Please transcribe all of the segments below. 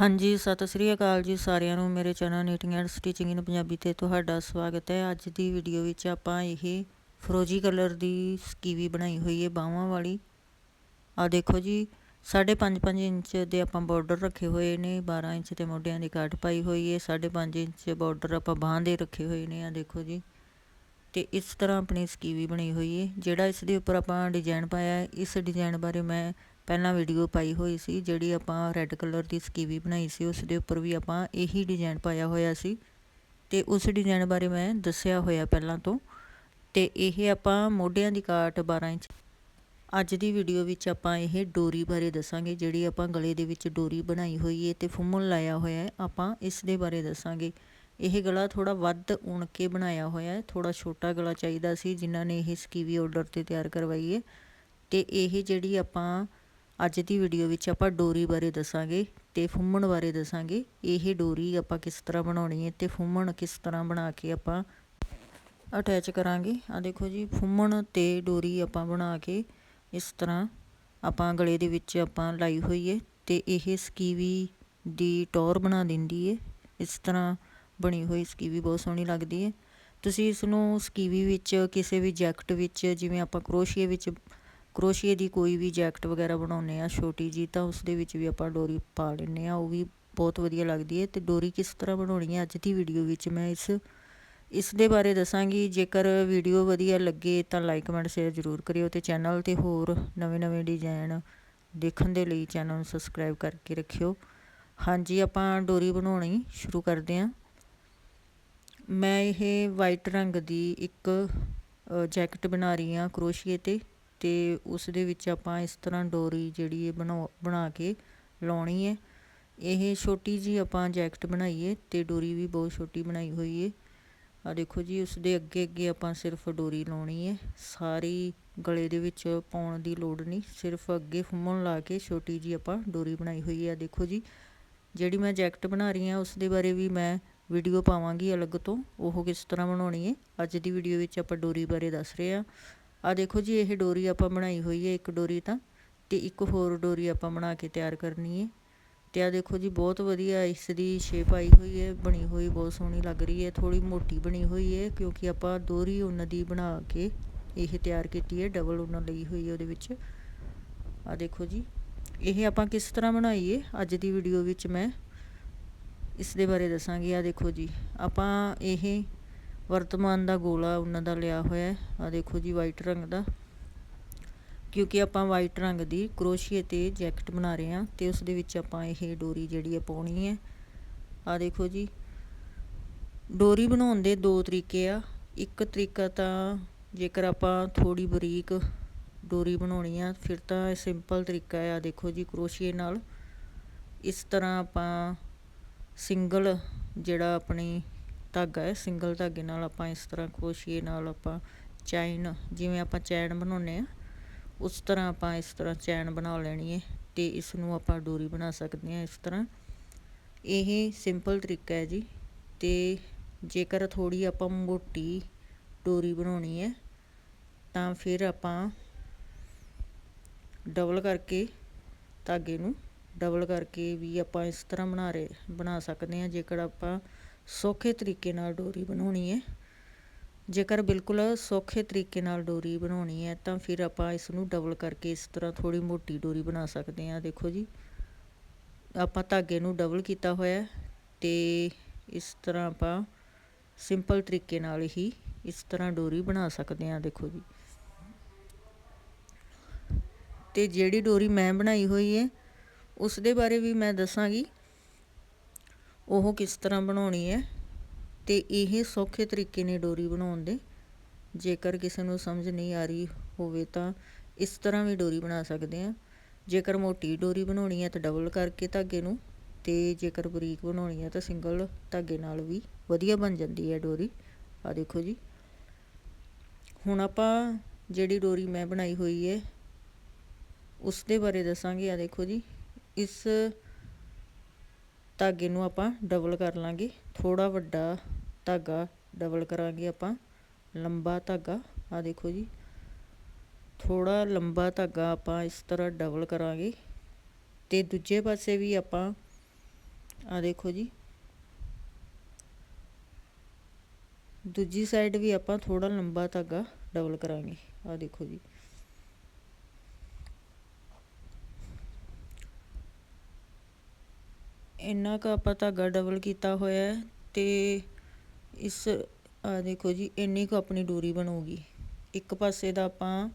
ਹਾਂਜੀ, ਸਤਿ ਸ੍ਰੀ ਅਕਾਲ ਜੀ ਸਾਰਿਆਂ ਨੂੰ। ਮੇਰੇ channel knitting and stitching in Punjabi ਤੇ ਤੁਹਾਡਾ ਸਵਾਗਤ ਹੈ। ਅੱਜ ਦੀ ਵੀਡੀਓ ਵਿੱਚ ਆਪਾਂ ਇਹ ਫਰੋਜੀ ਕਲਰ ਦੀ ਸਕੀਵੀ ਬਣਾਈ ਹੋਈ ਹੈ ਬਾਹਾਂ ਵਾਲੀ। ਆ ਦੇਖੋ ਜੀ 5.5 ਇੰਚ ਦੇ ਆਪਾਂ ਬਾਰਡਰ ਰੱਖੇ ਹੋਏ ਨੇ। 12 ਇੰਚ ਤੇ ਮੋਢਿਆਂ ਦੀ ਕਾਟ ਪਾਈ ਹੋਈ ਹੈ। 5.5 ਇੰਚ ਬਾਰਡਰ ਆਪਾਂ ਬਾਹਾਂ ਦੇ ਰੱਖੇ ਹੋਏ ਨੇ ਆ ਦੇਖੋ ਜੀ। ਤੇ ਇਸ ਤਰ੍ਹਾਂ ਆਪਣੀ ਸਕੀਵੀ ਬਣੀ ਹੋਈ ਹੈ। ਜਿਹੜਾ ਇਸ ਦੇ ਉੱਪਰ ਆਪਾਂ ਡਿਜ਼ਾਈਨ ਪਾਇਆ ਹੈ, ਇਸ ਡਿਜ਼ਾਈਨ ਬਾਰੇ ਮੈਂ ਪਹਿਲਾਂ ਵੀਡੀਓ ਪਾਈ ਹੋਈ ਸੀ, ਜਿਹੜੀ ਆਪਾਂ ਰੈੱਡ ਕਲਰ ਦੀ ਸਕੀਵੀ ਬਣਾਈ ਸੀ ਉਸ ਦੇ ਉੱਪਰ ਵੀ ਆਪਾਂ ਇਹੀ ਡਿਜ਼ਾਈਨ ਪਾਇਆ ਹੋਇਆ ਸੀ। ਤੇ ਉਸ ਡਿਜ਼ਾਈਨ ਬਾਰੇ ਮੈਂ ਦੱਸਿਆ ਹੋਇਆ ਪਹਿਲਾਂ ਤੋਂ। ਤੇ ਇਹ ਆਪਾਂ ਮੋਢਿਆਂ ਦੀ ਕਾਟ 12 ਇੰਚ ਅੱਜ ਦੀ ਵੀਡੀਓ ਵਿੱਚ ਆਪਾਂ ਇਹ ਡੋਰੀ ਬਾਰੇ ਦੱਸਾਂਗੇ, ਜਿਹੜੀ ਆਪਾਂ ਗਲੇ ਦੇ ਵਿੱਚ ਡੋਰੀ ਬਣਾਈ ਹੋਈ ਹੈ ਤੇ ਫੁੰਮਣ ਲਾਇਆ ਹੋਇਆ ਹੈ, ਆਪਾਂ ਇਸ ਦੇ ਬਾਰੇ ਦੱਸਾਂਗੇ। ਇਹ ਗਲਾ ਥੋੜਾ ਵੱਧ ਉਣ ਕੇ ਬਣਾਇਆ ਹੋਇਆ ਹੈ ਥੋੜਾ ਛੋਟਾ ਗਲਾ ਚਾਹੀਦਾ ਸੀ, ਜਿਨ੍ਹਾਂ ਨੇ ਇਹ ਸਕੀਵੀ ਆਰਡਰ ਤੇ ਤਿਆਰ ਕਰਵਾਈ ਹੈ। ਤੇ ਇਹ ਜਿਹੜੀ ਆਪਾਂ ਅੱਜ ਦੀ ਵੀਡੀਓ ਵਿੱਚ ਆਪਾਂ ਡੋਰੀ ਬਾਰੇ ਦੱਸਾਂਗੇ ਤੇ ਫੁੰਮਣ ਬਾਰੇ ਦੱਸਾਂਗੇ। ਇਹ ਡੋਰੀ ਆਪਾਂ ਕਿਸ ਤਰ੍ਹਾਂ ਬਣਾਉਣੀ ਹੈ ਤੇ ਫੁੰਮਣ ਕਿਸ ਤਰ੍ਹਾਂ ਬਣਾ ਕੇ ਆਪਾਂ ਅਟੈਚ ਕਰਾਂਗੇ। ਆ ਦੇਖੋ ਜੀ, ਫੁੰਮਣ ਤੇ ਡੋਰੀ ਆਪਾਂ ਬਣਾ ਕੇ ਇਸ ਤਰ੍ਹਾਂ ਆਪਾਂ ਗਲੇ ਦੇ ਵਿੱਚ ਆਪਾਂ ਲਾਈ ਹੋਈ ਹੈ ਤੇ ਇਹ ਸਕੀਵੀ ਦੀ ਟੌਰ ਬਣਾ ਦਿੰਦੀ ਹੈ। ਇਸ ਤਰ੍ਹਾਂ ਬਣੀ ਹੋਈ ਸਕੀਵੀ ਬਹੁਤ ਸੋਹਣੀ ਲੱਗਦੀ ਹੈ। ਤੁਸੀਂ ਇਸ ਨੂੰ ਸਕੀਵੀ ਵਿੱਚ, ਕਿਸੇ ਵੀ ਜੈਕਟ ਵਿੱਚ, ਜਿਵੇਂ ਆਪਾਂ ਕਰੋਸ਼ੀਏ ਵਿੱਚ ਕਰੋਸ਼ੀਏ ਦੀ ਕੋਈ ਵੀ ਜੈਕਟ ਵਗੈਰਾ ਬਣਾਉਂਦੇ ਆ ਛੋਟੀ ਜੀ ਤਾਂ ਉਸ ਦੇ ਵਿੱਚ ਵੀ ਆਪਾਂ ਡੋਰੀ ਪਾ ਲੈਂਦੇ ਆ ਉਹ ਵੀ ਬਹੁਤ ਵਧੀਆ ਲੱਗਦੀ ਹੈ। ਤੇ ਡੋਰੀ ਕਿਸ ਤਰ੍ਹਾਂ ਬਣਾਉਣੀ ਹੈ ਅੱਜ ਦੀ ਵੀਡੀਓ ਵਿੱਚ ਮੈਂ ਇਸ ਇਸ ਦੇ ਬਾਰੇ ਦੱਸਾਂਗੀ। ਜੇਕਰ ਵੀਡੀਓ ਵਧੀਆ ਲੱਗੇ ਤਾਂ ਲਾਈਕ, ਕਮੈਂਟ, ਸ਼ੇਅਰ ਜ਼ਰੂਰ ਕਰਿਓ ਤੇ ਚੈਨਲ ਤੇ ਹੋਰ ਨਵੇਂ-ਨਵੇਂ ਡਿਜ਼ਾਈਨ ਦੇਖਣ ਦੇ ਲਈ ਚੈਨਲ ਨੂੰ ਸਬਸਕ੍ਰਾਈਬ ਕਰਕੇ ਰੱਖਿਓ। ਹਾਂਜੀ, ਆਪਾਂ ਡੋਰੀ ਬਣਾਉਣੀ ਸ਼ੁਰੂ ਕਰਦੇ ਹਾਂ। ਮੈਂ ਇਹ ਵਾਈਟ ਰੰਗ ਦੀ ਇੱਕ ਜੈਕਟ ਬਣਾ ਰਹੀ ਹਾਂ ਕਰੋਸ਼ੀਏ ਤੇ। ਤੇ ਉਸ ਦੇ ਵਿੱਚ ਆਪਾਂ ਇਸ ਤਰ੍ਹਾਂ ਡੋਰੀ ਜਿਹੜੀ ਹੈ ਬਣਾਉ, ਬਣਾ ਕੇ ਲਾਉਣੀ ਹੈ ਇਹ ਛੋਟੀ ਜਿਹੀ ਆਪਾਂ ਜੈਕਟ ਬਣਾਈਏ ਅਤੇ ਡੋਰੀ ਵੀ ਬਹੁਤ ਛੋਟੀ ਬਣਾਈ ਹੋਈ ਹੈ ਆ ਦੇਖੋ ਜੀ, ਉਸ ਦੇ ਅੱਗੇ ਅੱਗੇ ਆਪਾਂ ਸਿਰਫ ਡੋਰੀ ਲਾਉਣੀ ਹੈ ਸਾਰੀ ਗਲੇ ਦੇ ਵਿੱਚ ਪਾਉਣ ਦੀ ਲੋੜ ਨਹੀਂ, ਸਿਰਫ ਅੱਗੇ ਫੁੰਮਣ ਲਾ ਕੇ ਛੋਟੀ ਜੀ ਆਪਾਂ ਡੋਰੀ ਬਣਾਈ ਹੋਈ ਹੈ ਦੇਖੋ ਜੀ, ਜਿਹੜੀ ਮੈਂ ਜੈਕਟ ਬਣਾ ਰਹੀ ਹਾਂ ਉਸ ਦੇ ਬਾਰੇ ਵੀ ਮੈਂ ਵੀਡੀਓ ਪਾਵਾਂਗੀ ਅਲੱਗ ਤੋਂ। ਉਹ ਕਿਸ ਤਰ੍ਹਾਂ ਬਣਾਉਣੀ ਹੈ ਅੱਜ ਦੀ ਵੀਡੀਓ ਵਿੱਚ ਆਪਾਂ ਡੋਰੀ ਬਾਰੇ ਦੱਸ ਰਹੇ ਹਾਂ ਆ ਦੇਖੋ ਜੀ, ਇਹ ਡੋਰੀ ਆਪਾਂ ਬਣਾਈ ਹੋਈ ਹੈ ਇੱਕ ਡੋਰੀ ਤਾਂ ਤੇ ਇੱਕ ਹੋਰ ਡੋਰੀ ਆਪਾਂ ਬਣਾ ਕੇ ਤਿਆਰ ਕਰਨੀ ਹੈ। ਤੇ ਆ ਦੇਖੋ ਜੀ, ਬਹੁਤ ਵਧੀਆ ਇਸ ਦੀ ਸ਼ੇਪ ਆਈ ਹੋਈ ਹੈ, ਬਣੀ ਹੋਈ, ਬਹੁਤ ਸੋਹਣੀ ਲੱਗ ਰਹੀ ਹੈ ਥੋੜੀ ਮੋਟੀ ਬਣੀ ਹੋਈ ਹੈ ਕਿਉਂਕਿ ਆਪਾਂ ਦੋਰੀ ਉਹਨਾਂ ਦੀ ਬਣਾ ਕੇ ਇਹ ਤਿਆਰ ਕੀਤੀ ਹੈ, ਡਬਲ ਉਹਨਾਂ ਲਈ ਹੋਈ ਹੈ ਉਹਦੇ ਵਿੱਚ। ਆ ਦੇਖੋ ਜੀ, ਇਹ ਆਪਾਂ ਕਿਸ ਤਰ੍ਹਾਂ ਬਣਾਈਏ ਅੱਜ ਦੀ ਵੀਡੀਓ ਵਿੱਚ ਮੈਂ ਇਸ ਦੇ ਬਾਰੇ ਦੱਸਾਂਗੀ। ਆ ਦੇਖੋ ਜੀ, ਆਪਾਂ ਇਹ ਵਰਤਮਾਨ ਦਾ ਗੋਲਾ ਉਹਨਾਂ ਦਾ ਲਿਆ ਹੋਇਆ ਹੈ। ਆ ਦੇਖੋ ਜੀ ਵਾਈਟ ਰੰਗ ਦਾ। ਕਿਉਂਕਿ ਆਪਾਂ ਵਾਈਟ ਰੰਗ ਦੀ ਕਰੋਸ਼ੀਏ ਤੇ ਜੈਕਟ ਬਣਾ ਰਹੇ ਹਾਂ ਤੇ ਉਸ ਦੇ ਵਿੱਚ ਆਪਾਂ ਇਹ ਡੋਰੀ ਜਿਹੜੀ ਹੈ ਪਾਉਣੀ ਹੈ। ਆ ਦੇਖੋ ਜੀ, ਡੋਰੀ ਬਣਾਉਣ ਦੇ ਦੋ ਤਰੀਕੇ ਆ। ਇੱਕ ਤਰੀਕਾ ਤਾਂ ਜੇਕਰ ਆਪਾਂ ਥੋੜੀ ਬਰੀਕ ਡੋਰੀ ਬਣਾਉਣੀ ਆ, ਫਿਰ ਤਾਂ ਇਹ ਸਿੰਪਲ ਤਰੀਕਾ ਆ ਦੇਖੋ ਜੀ, ਕਰੋਸ਼ੀਏ ਨਾਲ। ਇਸ ਤਰ੍ਹਾਂ ਆਪਾਂ ਸਿੰਗਲ ਜਿਹੜਾ ਆਪਣੀ ਧਾਗਾ ਹੈ ਸਿੰਗਲ ਧਾਗੇ ਨਾਲ ਆਪਾਂ ਇਸ ਤਰ੍ਹਾਂ ਕਰੋਸ਼ੀਏ ਨਾਲ ਆਪਾਂ ਚੈਨ ਜਿਵੇਂ ਆਪਾਂ ਚੈਨ ਬਣਾਉਨੇ ਆ ਉਸ ਤਰ੍ਹਾਂ ਆਪਾਂ ਇਸ ਤਰ੍ਹਾਂ ਚੈਨ ਬਣਾ ਲੈਣੀ ਹੈ ਤੇ ਇਸ ਨੂੰ ਆਪਾਂ ਡੋਰੀ ਬਣਾ ਸਕਦੇ ਆ ਇਸ ਤਰ੍ਹਾਂ। ਇਹ ਸਿੰਪਲ ਤਰੀਕਾ ਹੈ ਜੀ ਤੇ ਜੇਕਰ ਥੋੜੀ ਆਪਾਂ ਮੋਟੀ ਡੋਰੀ ਬਣਾਉਣੀ ਹੈ, ਤਾਂ ਫਿਰ ਆਪਾਂ ਡਬਲ ਕਰਕੇ ਧਾਗੇ ਨੂੰ ਡਬਲ ਕਰਕੇ ਵੀ ਆਪਾਂ ਇਸ ਤਰ੍ਹਾਂ ਬਣਾ ਰਹੇ, ਬਣਾ ਸਕਦੇ ਹਾਂ। ਜੇਕਰ ਆਪਾਂ ਸੌਖੇ ਤਰੀਕੇ ਨਾਲ ਡੋਰੀ ਬਣਾਉਣੀ ਹੈ। ਜੇਕਰ ਬਿਲਕੁਲ ਸੌਖੇ ਤਰੀਕੇ ਨਾਲ ਡੋਰੀ ਬਣਾਉਣੀ ਹੈ, ਤਾਂ ਫਿਰ ਆਪਾਂ ਇਸ ਨੂੰ ਡਬਲ ਕਰਕੇ ਇਸ ਤਰ੍ਹਾਂ ਥੋੜੀ ਮੋਟੀ ਡੋਰੀ ਬਣਾ ਸਕਦੇ ਹਾਂ। ਦੇਖੋ ਜੀ, ਆਪਾਂ ਧਾਗੇ ਨੂੰ ਡਬਲ ਕੀਤਾ ਹੋਇਆ ਤੇ ਇਸ ਤਰ੍ਹਾਂ ਆਪਾਂ ਸਿੰਪਲ ਤਰੀਕੇ ਨਾਲ ਹੀ ਇਸ ਤਰ੍ਹਾਂ ਡੋਰੀ ਬਣਾ ਸਕਦੇ ਹਾਂ। ਦੇਖੋ ਜੀ, ਤੇ ਜਿਹੜੀ ਡੋਰੀ ਮੈਂ ਬਣਾਈ ਹੋਈ ਹੈ ਉਸ ਦੇ ਬਾਰੇ ਵੀ ਮੈਂ ਦੱਸਾਂਗੀ। ਉਹ ਕਿਸ ਤਰ੍ਹਾਂ ਬਣਾਉਣੀ ਹੈ ਤੇ ਇਹ ਸੌਖੇ ਤਰੀਕੇ ਨੇ ਡੋਰੀ ਬਣਾਉਣ ਦੇ। ਜੇਕਰ ਕਿਸੇ ਨੂੰ ਸਮਝ ਨਹੀਂ ਆ ਰਹੀ ਹੋਵੇ ਤਾਂ ਇਸ ਤਰ੍ਹਾਂ ਵੀ ਡੋਰੀ ਬਣਾ ਸਕਦੇ ਆ ਜੇਕਰ ਮੋਟੀ ਡੋਰੀ ਬਣਾਉਣੀ ਹੈ ਤਾਂ ਡਬਲ ਕਰਕੇ ਧਾਗੇ ਨੂੰ ਤੇ ਜੇਕਰ ਬਰੀਕ ਬਣਾਉਣੀ ਹੈ ਤਾਂ ਸਿੰਗਲ ਧਾਗੇ ਨਾਲ ਵੀ ਵਧੀਆ ਬਣ ਜਾਂਦੀ ਹੈ ਡੋਰੀ। ਆ ਦੇਖੋ ਜੀ। ਹੁਣ ਆਪਾਂ ਜਿਹੜੀ ਡੋਰੀ ਮੈਂ ਬਣਾਈ ਹੋਈ ਹੈ ਉਸ ਦੇ ਬਾਰੇ ਦੱਸਾਂਗੇ। ਆ ਦੇਖੋ ਜੀ। ਇਸ ਧਾਗੇ ਨੂੰ ਆਪਾਂ ਡਬਲ ਕਰ ਲਾਂਗੇ। ਥੋੜਾ ਵੱਡਾ ਧਾਗਾ ਡਬਲ ਕਰਾਂਗੇ ਆਪਾਂ। ਲੰਬਾ ਧਾਗਾ ਆ ਦੇਖੋ ਜੀ। ਥੋੜਾ ਲੰਬਾ ਧਾਗਾ ਆਪਾਂ ਇਸ ਤਰ੍ਹਾਂ ਡਬਲ ਕਰਾਂਗੇ। ਤੇ ਦੂਜੇ ਪਾਸੇ ਵੀ ਆਪਾਂ ਆ ਦੇਖੋ ਜੀ। ਦੂਜੀ ਸਾਈਡ ਵੀ ਆਪਾਂ ਥੋੜਾ ਲੰਬਾ ਧਾਗਾ ਡਬਲ ਕਰਾਂਗੇ। ਆ ਦੇਖੋ ਜੀ। ਇੰਨਾ ਕੁ ਆਪਾਂ ਧਾਗਾ ਡਬਲ ਕੀਤਾ ਹੋਇਆ ਅਤੇ ਇਸ, ਆਹ ਦੇਖੋ ਜੀ, ਇੰਨੀ ਕੁ ਆਪਣੀ ਡੋਰੀ ਬਣੂਗੀ। ਇੱਕ ਪਾਸੇ ਦਾ ਆਪਾਂ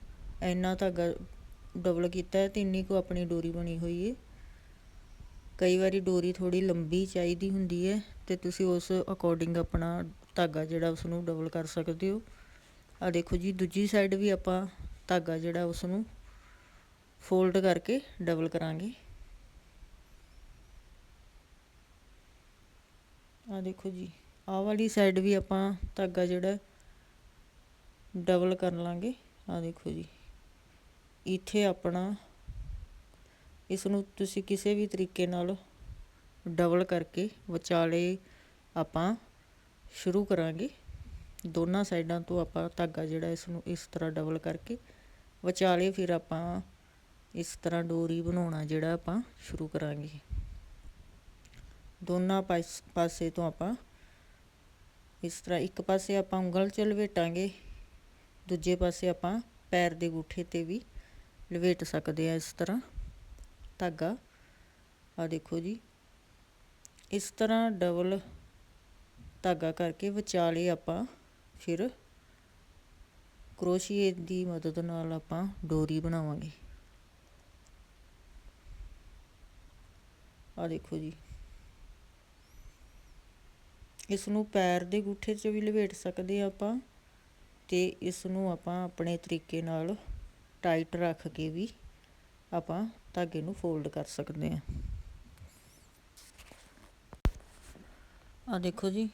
ਇੰਨਾ ਧਾਗਾ ਡਬਲ ਕੀਤਾ ਹੈ ਤੇ ਇੰਨੀ ਕੁ ਆਪਣੀ ਡੋਰੀ ਬਣੀ ਹੋਈ ਹੈ। ਕਈ ਵਾਰੀ ਡੋਰੀ ਥੋੜੀ ਲੰਬੀ ਚਾਹੀਦੀ ਹੁੰਦੀ ਹੈ ਤੇ ਤੁਸੀਂ ਉਸ ਅਕੋਰਡਿੰਗ ਆਪਣਾ ਧਾਗਾ ਜਿਹੜਾ ਉਸ ਨੂੰ ਡਬਲ ਕਰ ਸਕਦੇ ਹੋ। ਆ ਦੇਖੋ ਜੀ, ਦੂਜੀ ਸਾਈਡ ਵੀ ਆਪਾਂ ਧਾਗਾ ਜਿਹੜਾ ਉਸ ਨੂੰ ਫੋਲਡ ਕਰਕੇ ਡਬਲ ਕਰਾਂਗੇ। ਆ ਦੇਖੋ ਜੀ, ਆਹ ਵਾਲੀ ਸਾਈਡ ਵੀ ਆਪਾਂ ਧਾਗਾ ਜਿਹੜਾ ਡਬਲ ਕਰ ਲਾਂਗੇ। ਆ ਦੇਖੋ ਜੀ, ਇੱਥੇ ਆਪਣਾ ਇਸ ਨੂੰ ਤੁਸੀਂ ਕਿਸੇ ਵੀ ਤਰੀਕੇ ਨਾਲ ਡਬਲ ਕਰਕੇ ਵਿਚਾਲੇ ਆਪਾਂ ਸ਼ੁਰੂ ਕਰਾਂਗੇ। ਦੋਨਾਂ ਸਾਈਡਾਂ ਤੋਂ ਆਪਾਂ ਧਾਗਾ ਜਿਹੜਾ ਇਸ ਨੂੰ ਇਸ ਤਰ੍ਹਾਂ ਡਬਲ ਕਰਕੇ ਵਿਚਾਲੇ ਫਿਰ ਆਪਾਂ ਇਸ ਤਰ੍ਹਾਂ ਡੋਰੀ ਬਣਾਉਣਾ ਜਿਹੜਾ ਆਪਾਂ ਸ਼ੁਰੂ ਕਰਾਂਗੇ। ਦੋਨਾਂ ਪਾਸ, ਪਾਸੇ ਤੋਂ ਆਪਾਂ ਇਸ ਤਰ੍ਹਾਂ ਇੱਕ ਪਾਸੇ ਆਪਾਂ ਉਂਗਲ ਚ ਲਵੇਟਾਂਗੇ, ਦੂਜੇ ਪਾਸੇ ਆਪਾਂ ਪੈਰ ਦੇ ਗੂਠੇ ਤੇ ਵੀ ਲਵੇਟ ਸਕਦੇ ਆ ਇਸ ਤਰ੍ਹਾਂ। ਧਾਗਾ ਆ ਦੇਖੋ ਜੀ। ਇਸ ਤਰ੍ਹਾਂ ਡਬਲ ਧਾਗਾ ਕਰਕੇ ਵਿਚਾਲੇ ਆਪਾਂ ਫਿਰ ਕਰੋਸ਼ੀਏ ਦੀ ਮਦਦ ਨਾਲ ਆਪਾਂ ਡੋਰੀ ਬਣਾਵਾਂਗੇ। ਆ ਦੇਖੋ ਜੀ। ਇਸ ਨੂੰ ਪੈਰ ਦੇ ਗੁੱਠੇ 'ਚ ਵੀ ਲਵੇਟ ਸਕਦੇ ਹਾਂ ਆਪਾਂ ਅਤੇ ਇਸ ਨੂੰ ਆਪਾਂ ਆਪਣੇ ਤਰੀਕੇ ਨਾਲ ਟਾਈਟ ਰੱਖ ਕੇ ਵੀ ਆਪਾਂ ਧਾਗੇ ਨੂੰ ਫੋਲਡ ਕਰ ਸਕਦੇ ਹਾਂ। ਆ ਦੇਖੋ ਜੀ,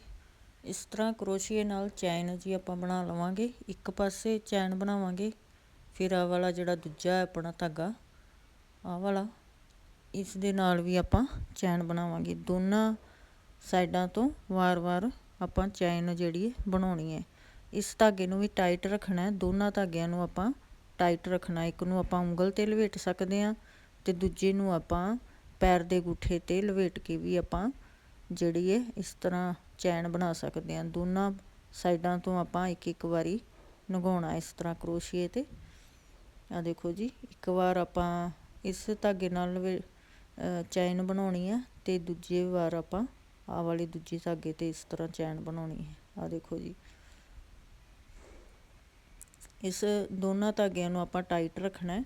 ਇਸ ਤਰ੍ਹਾਂ ਕਰੋਸ਼ੀਏ ਨਾਲ ਚੈਨ ਜੀ ਆਪਾਂ ਬਣਾ ਲਵਾਂਗੇ। ਇੱਕ ਪਾਸੇ ਚੈਨ ਬਣਾਵਾਂਗੇ, ਫਿਰ ਆ ਵਾਲਾ ਜਿਹੜਾ ਦੂਜਾ ਹੈ ਆਪਣਾ ਧਾਗਾ ਆ ਵਾਲਾ, ਇਸ ਦੇ ਨਾਲ ਵੀ ਆਪਾਂ ਚੈਨ ਬਣਾਵਾਂਗੇ। ਦੋਨਾਂ ਸਾਈਡਾਂ ਤੋਂ ਵਾਰ-ਵਾਰ ਆਪਾਂ ਚੈਨ ਜਿਹੜੀ ਹੈ ਬਣਾਉਣੀ ਹੈ। ਇਸ ਧਾਗੇ ਨੂੰ ਵੀ ਟਾਈਟ ਰੱਖਣਾ ਹੈ। ਦੋਨਾਂ ਧਾਗਿਆਂ ਨੂੰ ਆਪਾਂ ਟਾਈਟ ਰੱਖਣਾ ਇੱਕ ਨੂੰ ਆਪਾਂ ਉਂਗਲ ਤੇ ਲਵੇਟ ਸਕਦੇ ਹਾਂ ਤੇ ਦੂਜੇ ਨੂੰ ਆਪਾਂ ਪੈਰ ਦੇ ਗੁੱਠੇ ਤੇ ਲਵੇਟ ਕੇ ਵੀ ਆਪਾਂ ਜਿਹੜੀ ਹੈ ਇਸ ਤਰ੍ਹਾਂ ਚੈਨ ਬਣਾ ਸਕਦੇ ਹਾਂ। ਦੋਨਾਂ ਸਾਈਡਾਂ ਤੋਂ ਆਪਾਂ ਇੱਕ ਇੱਕ ਵਾਰੀ ਨਗਾਉਣਾ ਇਸ ਤਰ੍ਹਾਂ ਕਰੋਸ਼ੀਏ ਤੇ। ਆ ਦੇਖੋ ਜੀ, ਇੱਕ ਵਾਰ ਆਪਾਂ ਇਸ ਧਾਗੇ ਨਾਲ ਚੈਨ ਬਣਾਉਣੀ ਆ ਤੇ ਦੂਜੇ ਵਾਰ ਆਪਾਂ ਆਹ ਵਾਲੀ ਦੂਜੀ ਧਾਗੇ ਤੇ ਇਸ ਤਰ੍ਹਾਂ ਚੈਨ ਬਣਾਉਣੀ ਹੈ। ਆਹ ਦੇਖੋ ਜੀ। ਇਸ ਦੋਨਾਂ ਧਾਗਿਆਂ ਨੂੰ ਆਪਾਂ ਟਾਈਟ ਰੱਖਣਾ ਹੈ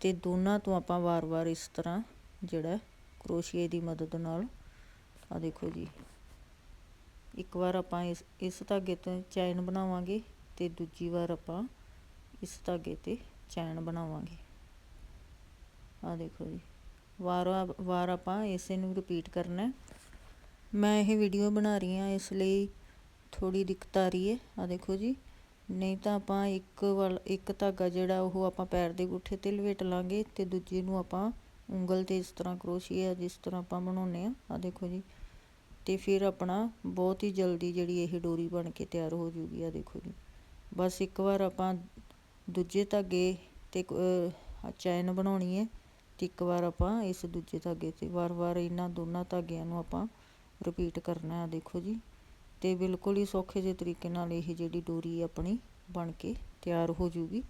ਤੇ ਦੋਨਾਂ ਤੋਂ ਆਪਾਂ ਵਾਰ-ਵਾਰ ਇਸ ਤਰ੍ਹਾਂ ਜਿਹੜਾ ਕਰੋਸ਼ੀਏ ਦੀ ਮਦਦ ਨਾਲ ਆਹ ਦੇਖੋ ਜੀ। ਇੱਕ ਵਾਰ ਆਪਾਂ ਇਸ ਇਸ ਧਾਗੇ ਤੋਂ ਚੈਨ ਬਣਾਵਾਂਗੇ ਤੇ ਦੂਜੀ ਵਾਰ ਆਪਾਂ ਇਸ ਧਾਗੇ ਤੇ ਚੈਨ ਬਣਾਵਾਂਗੇ। ਆ ਦੇਖੋ ਜੀ। ਵਾਰ ਵਾਰ ਆਪਾਂ ਇਸੇ ਨੂੰ ਰਿਪੀਟ ਕਰਨਾ ਮੈਂ ਇਹ ਵੀਡੀਓ ਬਣਾ ਰਹੀ ਹਾਂ, ਇਸ ਲਈ ਥੋੜੀ ਦਿੱਕਤ ਆ ਰਹੀ ਹੈ। ਆ ਦੇਖੋ ਜੀ, ਨਹੀਂ ਤਾਂ ਆਪਾਂ ਇੱਕ ਵਾਲ, ਇੱਕ ਧਾਗਾ ਜਿਹੜਾ ਉਹ ਆਪਾਂ ਪੈਰ ਦੇ ਗੁੱਠੇ ਤੇ ਲਵੇਟ ਲਾਂਗੇ ਤੇ ਦੂਜੇ ਨੂੰ ਆਪਾਂ ਉਂਗਲ ਤੇ ਇਸ ਤਰ੍ਹਾਂ ਕਰੋਸ਼ੀਆ ਜਿਸ ਤਰ੍ਹਾਂ ਆਪਾਂ ਬਣਾਉਨੇ ਆ ਆ ਦੇਖੋ ਜੀ, ਤੇ ਫਿਰ ਆਪਣਾ ਬਹੁਤ ਹੀ ਜਲਦੀ ਜਿਹੜੀ ਇਹ ਡੋਰੀ ਬਣ ਕੇ ਤਿਆਰ ਹੋ ਜੂਗੀ। ਆ ਦੇਖੋ ਜੀ, ਬਸ ਇੱਕ ਵਾਰ ਆਪਾਂ ਦੂਜੇ ਧਾਗੇ ਤੇ ਚੈਨ ਬਣਾਉਣੀ ਹੈ ਤੇ ਇੱਕ ਵਾਰ ਆਪਾਂ ਇਸ ਦੂਜੇ ਧਾਗੇ ਤੇ ਵਾਰ-ਵਾਰ ਇਹਨਾਂ ਦੋਨਾਂ ਧਾਗਿਆਂ ਨੂੰ ਆਪਾਂ ਰਿਪੀਟ ਕਰਨਾ ਹੈ, ਦੇਖੋ ਜੀ। ਤੇ ਬਿਲਕੁਲ ਹੀ ਸੌਖੇ ਜਿਹੇ ਤਰੀਕੇ ਨਾਲ ਇਹ ਜਿਹੜੀ ਡੋਰੀ ਆਪਣੀ ਬਣ ਕੇ ਤਿਆਰ ਹੋ ਜੂਗੀ।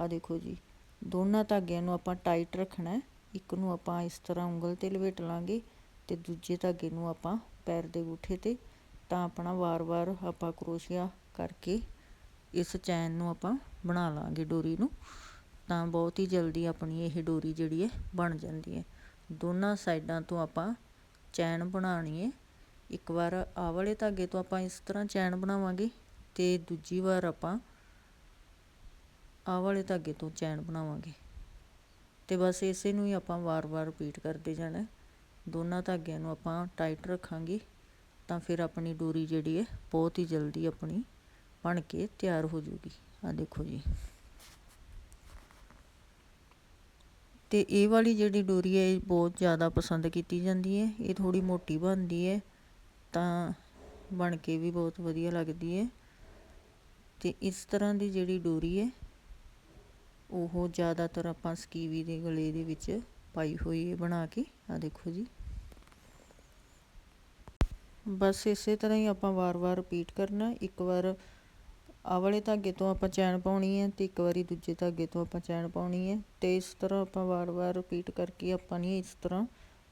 ਆ ਦੇਖੋ ਜੀ, ਦੋਨਾਂ ਧਾਗਿਆਂ ਨੂੰ ਆਪਾਂ ਟਾਈਟ ਰੱਖਣਾ ਹੈ। ਇੱਕ ਨੂੰ ਆਪਾਂ ਇਸ ਤਰ੍ਹਾਂ ਉਂਗਲ ਤੇ ਲਵੇਟ ਲਾਂਗੇ ਤੇ ਦੂਜੇ ਧਾਗੇ ਨੂੰ ਆਪਾਂ ਪੈਰ ਦੇ ਗੁੱਠੇ ਤੇ। ਤਾਂ ਆਪਣਾ ਵਾਰ-ਵਾਰ ਆਪਾਂ ਕਰੋਸ਼ੀਆ ਕਰਕੇ ਇਸ ਚੈਨ ਨੂੰ ਆਪਾਂ ਬਣਾ ਲਾਂਗੇ ਡੋਰੀ ਨੂੰ। ਤਾਂ ਬਹੁਤ ਹੀ ਜਲਦੀ ਆਪਣੀ ਇਹ ਡੋਰੀ ਜਿਹੜੀ ਹੈ ਬਣ ਜਾਂਦੀ ਹੈ। ਦੋਨਾਂ ਸਾਈਡਾਂ ਤੋਂ ਆਪਾਂ ਚੈਨ ਬਣਾਉਣੀ ਹੈ ਇੱਕ ਵਾਰ ਆਹ ਵਾਲੇ ਧਾਗੇ ਤੋਂ ਆਪਾਂ ਇਸ ਤਰ੍ਹਾਂ ਚੈਨ ਬਣਾਵਾਂਗੇ ਤੇ ਦੂਜੀ ਵਾਰ ਆਪਾਂ ਆਹ ਵਾਲੇ ਧਾਗੇ ਤੋਂ ਚੈਨ ਬਣਾਵਾਂਗੇ। ਤੇ ਬਸ ਇਸੇ ਨੂੰ ਹੀ ਆਪਾਂ ਵਾਰ-ਵਾਰ ਰਿਪੀਟ ਕਰਦੇ ਜਾਣਾ। ਦੋਨਾਂ ਧਾਗਿਆਂ ਨੂੰ ਆਪਾਂ ਟਾਈਟ ਰੱਖਾਂਗੇ ਤਾਂ ਫਿਰ ਆਪਣੀ ਡੋਰੀ ਜਿਹੜੀ ਹੈ ਬਹੁਤ ਹੀ ਜਲਦੀ ਆਪਣੀ ਬਣ ਕੇ ਤਿਆਰ ਹੋ ਜੂਗੀ। ਆ ਦੇਖੋ ਜੀ। ਅਤੇ ਇਹ ਵਾਲੀ ਜਿਹੜੀ ਡੋਰੀ ਹੈ, ਇਹ ਬਹੁਤ ਜ਼ਿਆਦਾ ਪਸੰਦ ਕੀਤੀ ਜਾਂਦੀ ਹੈ। ਇਹ ਥੋੜ੍ਹੀ ਮੋਟੀ ਬਣਦੀ ਹੈ, ਤਾਂ ਬਣ ਕੇ ਵੀ ਬਹੁਤ ਵਧੀਆ ਲੱਗਦੀ ਹੈ। ਅਤੇ ਇਸ ਤਰ੍ਹਾਂ ਦੀ ਜਿਹੜੀ ਡੋਰੀ ਹੈ, ਉਹ ਜ਼ਿਆਦਾਤਰ ਆਪਾਂ ਸਕੀਵੀ ਦੇ ਗਲੇ ਦੇ ਵਿੱਚ ਪਾਈ ਹੋਈ ਹੈ ਬਣਾ ਕੇ। ਆ ਦੇਖੋ ਜੀ। ਬਸ ਇਸੇ ਤਰ੍ਹਾਂ ਹੀ ਆਪਾਂ ਵਾਰ-ਵਾਰ ਰਿਪੀਟ ਕਰਨਾ। ਇੱਕ ਵਾਰ ਆਹ ਵਾਲੇ ਧਾਗੇ ਤੋਂ ਆਪਾਂ ਚੈਨ ਪਾਉਣੀ ਹੈ ਤੇ ਇੱਕ ਵਾਰੀ ਦੂਜੇ ਧਾਗੇ ਤੋਂ ਆਪਾਂ ਚੈਨ ਪਾਉਣੀ ਹੈ ਤੇ ਇਸ ਤਰ੍ਹਾਂ ਆਪਾਂ ਵਾਰ-ਵਾਰ ਰਿਪੀਟ ਕਰਕੇ ਆਪਾਂ ਨੇ ਇਸ ਤਰ੍ਹਾਂ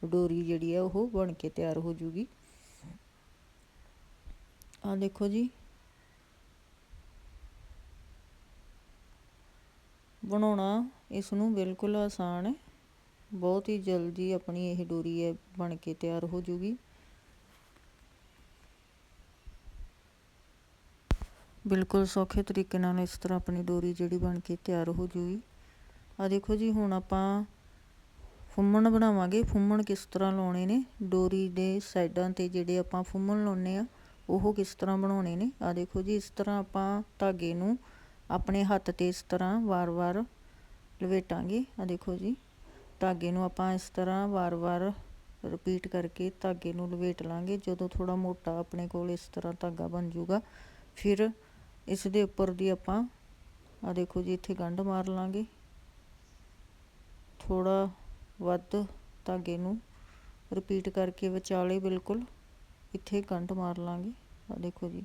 ਡੋਰੀ ਜਿਹੜੀ ਹੈ ਉਹ ਬਣ ਕੇ ਤਿਆਰ ਹੋ ਜੂਗੀ। ਆ ਦੇਖੋ ਜੀ। ਬਣਾਉਣਾ ਇਸ ਨੂੰ ਬਿਲਕੁਲ ਆਸਾਨ ਹੈ। ਬਹੁਤ ਹੀ ਜਲਦੀ ਆਪਣੀ ਇਹ ਡੋਰੀ ਹੈ ਬਣ ਕੇ ਤਿਆਰ ਹੋ ਜੂਗੀ। ਬਿਲਕੁਲ ਸੌਖੇ ਤਰੀਕੇ ਨਾਲ ਇਸ ਤਰ੍ਹਾਂ ਆਪਣੀ ਡੋਰੀ ਜਿਹੜੀ ਬਣ ਕੇ ਤਿਆਰ ਹੋ ਜੂਗੀ। ਆ ਦੇਖੋ ਜੀ, ਹੁਣ ਆਪਾਂ ਫੁੰਮਣ ਬਣਾਵਾਂਗੇ। ਫੁੰਮਣ ਕਿਸ ਤਰ੍ਹਾਂ ਲਾਉਣੇ ਨੇ? ਡੋਰੀ ਦੇ ਸਾਈਡਾਂ ਤੇ ਜਿਹੜੇ ਆਪਾਂ ਫੁੰਮਣ ਲਾਉਨੇ ਆ, ਉਹ ਕਿਸ ਤਰ੍ਹਾਂ ਬਣਾਉਣੇ ਨੇ? ਆ ਦੇਖੋ ਜੀ, ਇਸ ਤਰ੍ਹਾਂ ਆਪਾਂ ਧਾਗੇ ਨੂੰ ਆਪਣੇ ਹੱਥ ਤੇ ਇਸ ਤਰ੍ਹਾਂ ਵਾਰ-ਵਾਰ ਲਵੇਟਾਂਗੇ। ਆ ਦੇਖੋ ਜੀ, ਧਾਗੇ ਨੂੰ ਆਪਾਂ ਇਸ ਤਰ੍ਹਾਂ ਵਾਰ-ਵਾਰ ਰਿਪੀਟ ਕਰਕੇ ਧਾਗੇ ਨੂੰ ਲਵੇਟ ਲਾਂਗੇ। ਜਦੋਂ ਥੋੜਾ ਮੋਟਾ ਆਪਣੇ ਕੋਲ ਇਸ ਤਰ੍ਹਾਂ ਧਾਗਾ ਬਣ ਜਾਊਗਾ ਫਿਰ ਇਸ ਦੇ ਉੱਪਰ ਦੀ ਆਪਾਂ ਆ ਦੇਖੋ ਜੀ, ਇੱਥੇ ਗੰਢ ਮਾਰ ਲਾਂਗੇ। ਥੋੜਾ ਵੱਧ ਧਾਗੇ ਨੂੰ ਰਿਪੀਟ ਕਰਕੇ ਵਿਚਾਲੇ ਬਿਲਕੁਲ ਇੱਥੇ ਗੰਢ ਮਾਰ ਲਾਂਗੇ। ਆ ਦੇਖੋ ਜੀ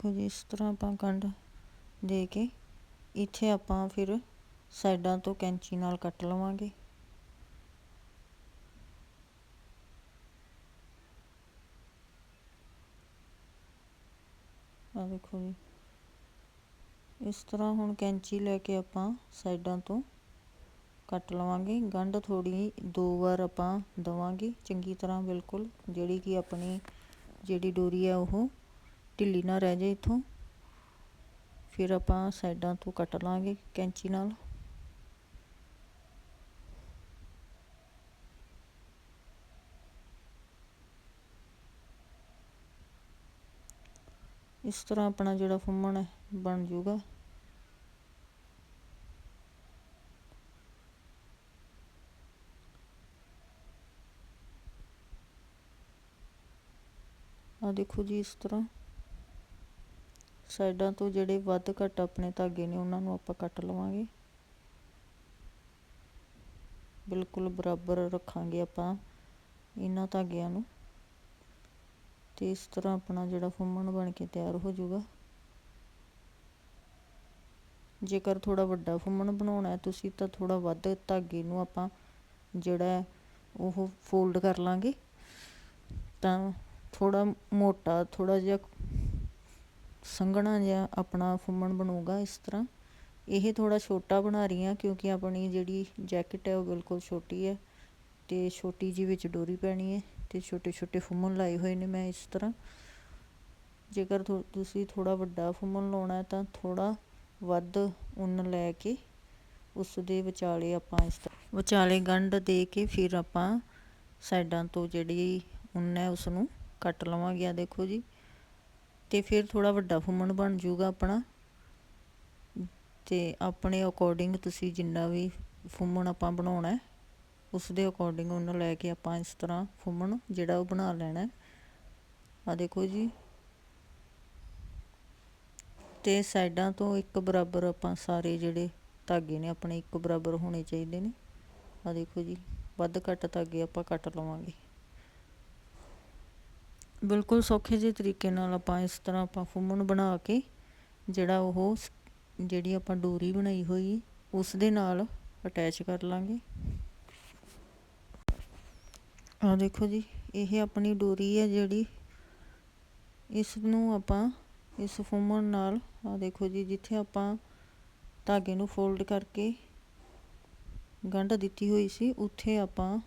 ਦੇਖੋ ਜੀ, ਇਸ ਤਰ੍ਹਾਂ ਆਪਾਂ ਗੰਢ ਦੇ ਕੇ ਇੱਥੇ ਆਪਾਂ ਫਿਰ ਸਾਈਡਾਂ ਤੋਂ ਕੈਂਚੀ ਨਾਲ ਕੱਟ ਲਵਾਂਗੇ। ਆ ਦੇਖੋ ਜੀ, ਇਸ ਤਰ੍ਹਾਂ ਹੁਣ ਕੈਂਚੀ ਲੈ ਕੇ ਆਪਾਂ ਸਾਈਡਾਂ ਤੋਂ ਕੱਟ ਲਵਾਂਗੇ। ਗੰਢ ਥੋੜੀ ਦੋ ਵਾਰ ਆਪਾਂ ਦਵਾਂਗੇ। ਚੰਗੀ ਤਰ੍ਹਾਂ ਬਿਲਕੁਲ ਜਿਹੜੀ ਕਿ ਆਪਣੀ ਜਿਹੜੀ ਡੋਰੀ ਹੈ ਉਹ ਢਿੱਲੀ ਨਾ ਰਹਿ ਜਾਏ ਇੱਥੋਂ। ਫਿਰ ਆਪਾਂ ਸਾਈਡਾਂ ਤੋਂ ਕੱਟ ਲਾਂਗੇ ਕੈਂਚੀ ਨਾਲ। ਇਸ ਤਰ੍ਹਾਂ ਆਪਣਾ ਜਿਹੜਾ ਫੁੰਮਣ ਹੈ, ਬਣ ਜਾਊਗਾ। ਆ ਦੇਖੋ ਜੀ ਇਸ ਤਰ੍ਹਾਂ। ਸਾਈਡਾਂ ਤੋਂ ਜਿਹੜੇ ਵੱਧ ਘੱਟ ਆਪਣੇ ਧਾਗੇ ਨੇ, ਉਹਨਾਂ ਨੂੰ ਆਪਾਂ ਕੱਟ ਲਵਾਂਗੇ। ਬਿਲਕੁਲ ਬਰਾਬਰ ਰੱਖਾਂਗੇ ਆਪਾਂ ਇਹਨਾਂ ਧਾਗਿਆਂ ਨੂੰ। ਤੇ ਇਸ ਤਰ੍ਹਾਂ ਆਪਣਾ ਜਿਹੜਾ ਫੁੰਮਣ ਬਣ ਕੇ ਤਿਆਰ ਹੋ ਜਾਊਗਾ। ਜੇਕਰ ਥੋੜਾ ਵੱਡਾ ਫੁੰਮਣ ਬਣਾਉਣਾ ਹੈ ਤੁਸੀਂ ਤਾਂ ਥੋੜਾ ਵੱਧ ਧਾਗੇ ਨੂੰ ਆਪਾਂ ਜਿਹੜਾ ਉਹ ਫੋਲਡ ਕਰ ਲਾਂਗੇ। ਤਾਂ ਥੋੜਾ ਮੋਟਾ ਥੋੜਾ ਜਿਹਾ ਸੰਘਣਾ ਜਿਹਾ ਆਪਣਾ ਫੁੰਮਣ ਬਣੂਗਾ ਇਸ ਤਰ੍ਹਾਂ। ਇਹ ਥੋੜ੍ਹਾ ਛੋਟਾ ਬਣਾ ਰਹੀ ਹਾਂ ਕਿਉਂਕਿ ਆਪਣੀ ਜਿਹੜੀ ਜੈਕਟ ਹੈ ਉਹ ਬਿਲਕੁਲ ਛੋਟੀ ਹੈ ਅਤੇ ਛੋਟੀ ਜਿਹੀ ਵਿੱਚ ਡੋਰੀ ਪੈਣੀ ਹੈ ਅਤੇ ਛੋਟੇ ਛੋਟੇ ਫੁੰਮਣ ਲਾਏ ਹੋਏ ਨੇ ਮੈਂ ਇਸ ਤਰ੍ਹਾਂ। ਜੇਕਰ ਥੋ ਤੁਸੀਂ ਥੋੜ੍ਹਾ ਵੱਡਾ ਫੁੰਮਣ ਲਾਉਣਾ ਤਾਂ ਥੋੜ੍ਹਾ ਵੱਧ ਉੱਨ ਲੈ ਕੇ ਉਸ ਦੇ ਵਿਚਾਲੇ ਆਪਾਂ ਇਸ ਤਰ੍ਹਾਂ ਵਿਚਾਲੇ ਗੰਢ ਦੇ ਕੇ ਫਿਰ ਆਪਾਂ ਸਾਈਡਾਂ ਤੋਂ ਜਿਹੜੀ ਉੱਨ ਹੈ ਉਸ ਨੂੰ ਕੱਟ ਲਵਾਂਗੇ। ਆ ਦੇਖੋ ਜੀ। ਤੇ ਫਿਰ ਥੋੜਾ ਵੱਡਾ ਫੁੰਮਣ ਬਣ ਜਾਊਗਾ ਆਪਣਾ। ਤੇ ਆਪਣੇ ਅਕੋਰਡਿੰਗ ਤੁਸੀਂ ਜਿੰਨਾ ਵੀ ਫੁੰਮਣ ਆਪਾਂ ਬਣਾਉਣਾ ਉਸ ਦੇ ਅਕੋਰਡਿੰਗ ਉਹਨੂੰ ਲੈ ਕੇ ਆਪਾਂ ਇਸ ਤਰ੍ਹਾਂ ਫੁੰਮਣ ਜਿਹੜਾ ਉਹ ਬਣਾ ਲੈਣਾ ਆ ਦੇਖੋ ਜੀ। ਤੇ ਸਾਈਡਾਂ ਤੋਂ ਇੱਕ ਬਰਾਬਰ ਆਪਾਂ ਸਾਰੇ ਜਿਹੜੇ ਧਾਗੇ ਨੇ, ਆਪਣੇ ਇੱਕ ਬਰਾਬਰ ਹੋਣੇ ਚਾਹੀਦੇ ਨੇ। ਆ ਦੇਖੋ ਜੀ, ਵੱਧ ਘੱਟ ਧਾਗੇ ਆਪਾਂ ਕੱਟ ਲਵਾਂਗੇ। ਬਿਲਕੁਲ ਸੌਖੇ ਜਿਹੇ ਤਰੀਕੇ ਨਾਲ ਆਪਾਂ ਇਸ ਤਰ੍ਹਾਂ ਆਪਾਂ ਫੁੰਮਣ ਬਣਾ ਕੇ ਜਿਹੜਾ ਉਹ ਜਿਹੜੀ ਆਪਾਂ ਡੋਰੀ ਬਣਾਈ ਹੋਈ, ਉਸ ਦੇ ਨਾਲ ਅਟੈਚ ਕਰ ਲਾਂਗੇ। ਆ ਦੇਖੋ ਜੀ, ਇਹ ਆਪਣੀ ਡੋਰੀ ਹੈ ਜਿਹੜੀ। ਇਸ ਨੂੰ ਆਪਾਂ ਇਸ ਫੁੰਮਣ ਨਾਲ ਆ ਦੇਖੋ ਜੀ, ਜਿੱਥੇ ਆਪਾਂ ਧਾਗੇ ਨੂੰ ਫੋਲਡ ਕਰਕੇ ਗੰਢ ਦਿੱਤੀ ਹੋਈ ਸੀ, ਉੱਥੇ ਆਪਾਂ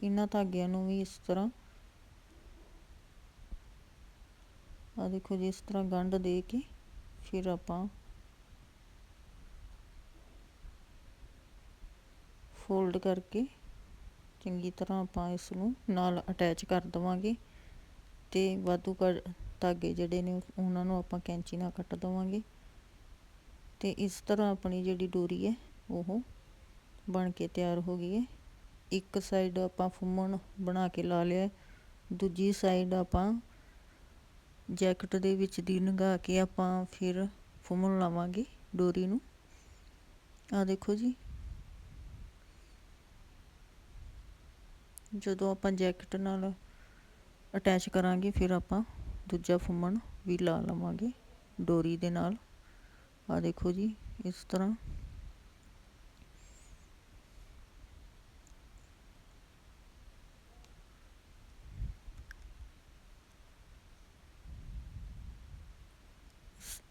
ਇਹਨਾਂ ਧਾਗਿਆਂ ਨੂੰ ਵੀ ਇਸ ਤਰ੍ਹਾਂ ਆ ਦੇਖੋ ਜੀ, ਇਸ ਤਰ੍ਹਾਂ ਗੰਢ ਦੇ ਕੇ ਫਿਰ ਆਪਾਂ ਫੋਲਡ ਕਰਕੇ ਚੰਗੀ ਤਰ੍ਹਾਂ ਆਪਾਂ ਇਸ ਨੂੰ ਨਾਲ ਅਟੈਚ ਕਰ ਦਵਾਂਗੇ ਤੇ ਵਾਧੂ ਧਾਗੇ ਜਿਹੜੇ ਨੇ ਉਹਨਾਂ ਨੂੰ ਆਪਾਂ ਕੈਂਚੀ ਨਾਲ ਕੱਟ ਦਵਾਂਗੇ ਤੇ ਇਸ ਤਰ੍ਹਾਂ ਆਪਣੀ ਜਿਹੜੀ ਡੋਰੀ ਹੈ, ਉਹ ਬਣ ਕੇ ਤਿਆਰ ਹੋ ਗਈ ਹੈ। ਇੱਕ ਸਾਈਡ ਆਪਾਂ ਫੁੰਮਣ ਬਣਾ ਕੇ ਲਾ ਲਿਆ ਦੂਜੀ ਸਾਈਡ ਆਪਾਂ ਜੈਕਟ ਦੇ ਵਿੱਚ ਦੀ ਲੰਘਾ ਕੇ ਆਪਾਂ ਫਿਰ ਫੁੰਮਣ ਲਾਵਾਂਗੇ ਡੋਰੀ ਨੂੰ। ਆ ਦੇਖੋ ਜੀ। ਜਦੋਂ ਆਪਾਂ ਜੈਕਟ ਨਾਲ ਅਟੈਚ ਕਰਾਂਗੇ ਫਿਰ ਆਪਾਂ ਦੂਜਾ ਫੁੰਮਣ ਵੀ ਲਾ ਲਵਾਂਗੇ ਡੋਰੀ ਦੇ ਨਾਲ। ਆ ਦੇਖੋ ਜੀ, ਇਸ ਤਰ੍ਹਾਂ।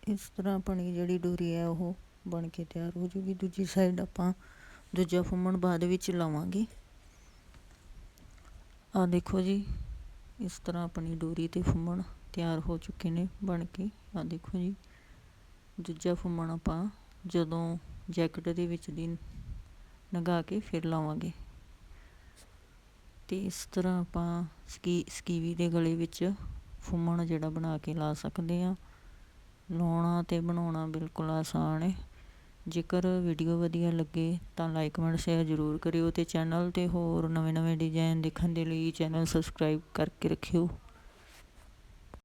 ਇਸ ਤਰ੍ਹਾਂ ਆਪਣੀ ਜਿਹੜੀ ਡੋਰੀ ਹੈ ਉਹ ਬਣ ਕੇ ਤਿਆਰ ਹੋ ਜੂਗੀ। ਦੂਜੀ ਸਾਈਡ ਆਪਾਂ ਦੂਜਾ ਫੁੰਮਣ ਬਾਅਦ ਵਿੱਚ ਲਾਵਾਂਗੇ। ਆ ਦੇਖੋ ਜੀ, ਇਸ ਤਰ੍ਹਾਂ ਆਪਣੀ ਡੋਰੀ ਤੇ ਫੁੰਮਣ ਤਿਆਰ ਹੋ ਚੁੱਕੇ ਨੇ ਬਣ ਕੇ। ਆ ਦੇਖੋ ਜੀ, ਦੂਜਾ ਫੁੰਮਣ ਆਪਾਂ ਜਦੋਂ ਜੈਕਟ ਦੇ ਵਿੱਚ ਦੀ ਲਗਾ ਕੇ ਫਿਰ ਲਾਵਾਂਗੇ। ਤੇ ਇਸ ਤਰ੍ਹਾਂ ਆਪਾਂ ਸਕੀ, ਸਕੀਵੀ ਦੇ ਗਲੇ ਵਿੱਚ ਫੁੰਮਣ ਜਿਹੜਾ ਬਣਾ ਕੇ ਲਾ ਸਕਦੇ ਆ ਲਾਉਣਾ ਅਤੇ ਬਣਾਉਣਾ ਬਿਲਕੁਲ ਆਸਾਨ ਹੈ ਜੇਕਰ ਵੀਡੀਓ ਵਧੀਆ ਲੱਗੇ ਤਾਂ ਲਾਈਕ ਕਮੈਂਟ ਸ਼ੇਅਰ ਜ਼ਰੂਰ ਕਰਿਓ ਅਤੇ ਚੈਨਲ ਤੇ ਹੋਰ ਨਵੇਂ-ਨਵੇਂ ਡਿਜ਼ਾਇਨ ਦੇਖਣ ਦੇ ਲਈ ਚੈਨਲ ਸਬਸਕ੍ਰਾਈਬ ਕਰਕੇ ਰੱਖਿਓ।